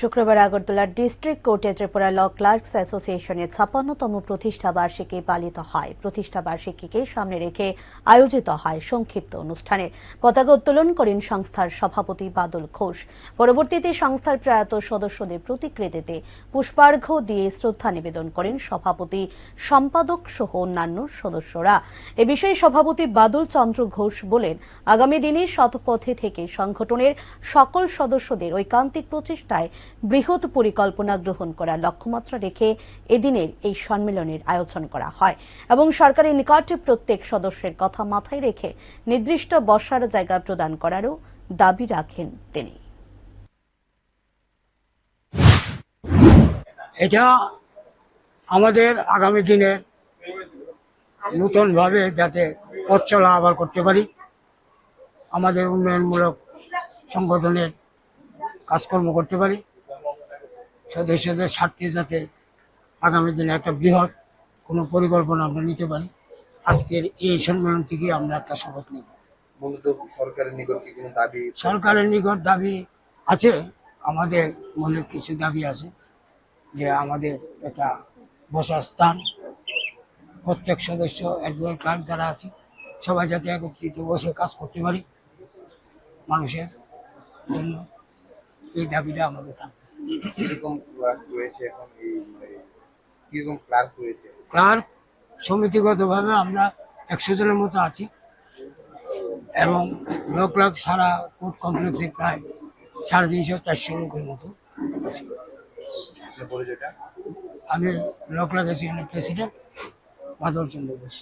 শুক্রবার আগরতলার ডিস্ট্রিক্ট কোর্টে ত্রিপুরা ল ক্লার্কস অ্যাসোসিয়েশনের ছাপ্পান্নতম প্রতিষ্ঠা বার্ষিকী পালিত হয়। প্রতিষ্ঠা বার্ষিকীকে সামনে রেখে আয়োজিত হয় সংক্ষিপ্ত অনুষ্ঠানে। পতাকা উত্তোলন করেন সংস্থার সভাপতি বাদল ঘোষ। পরবর্তীতে সংস্থার প্রয়াত সদস্যদের প্রতিকৃতিতে পুষ্পার্ঘ্য দিয়ে শ্রদ্ধা নিবেদন করেন সভাপতি সম্পাদক সহ অন্যান্য সদস্যরা। এ বিষয়ে সভাপতি বাদল চন্দ্র ঘোষ বলেন, আগামী দিনে শতপথে থেকে সংগঠনের সকল সদস্যদের ঐকান্তিক প্রচেষ্টায় বৃহৎ পরিকল্পনা গ্রহণ করার লক্ষ্যমাত্রা রেখে এদিনের এই সম্মেলনের আয়োজন করা হয় এবং সরকারের নিকটে প্রত্যেক সদস্যের কথা মাথায় রেখে নির্দিষ্ট বসার জায়গা প্রদান করারও দাবি রাখেন তিনি। এটা আমাদের আগামী দিনে নতুনভাবে যাতে পথ চলা আবার করতে পারি, আমাদের উন্নয়নমূলক সংগঠনের কাজকর্ম করতে পারি। সদস্যদের স্বার্থে যাতে আগামী দিনে একটা বৃহৎ কোনো পরিকল্পনা আমরা নিতে পারি। আজকের এই সম্মেলন থেকে আমরা একটা শপথ নিব। সরকারের নিকট কি কোনো দাবি? সরকারের নিকট দাবি আছে আমাদের মনে কিছু দাবি আছে যে আমাদের একটা বসার স্থান প্রত্যেক সদস্য একজন ক্লাব যারা আছে সবাই যাতে একত্রিত বসে কাজ করতে পারি মানুষের জন্য। এই দাবিটা আমাদের থাকবে। কীরকম ক্লার্ক রয়েছে এখন এই কীরকম ক্লার্ক রয়েছে? ক্লার্ক সমিতিগতভাবে আমরা একশো জনের মতো আছি এবং ল ক্লার্ক সারা কোর্ট কমপ্লেক্সে প্রায় সাড়ে তিনশো চারশো লোকের মতো আমি law clerk president Badal Chandra Ghosh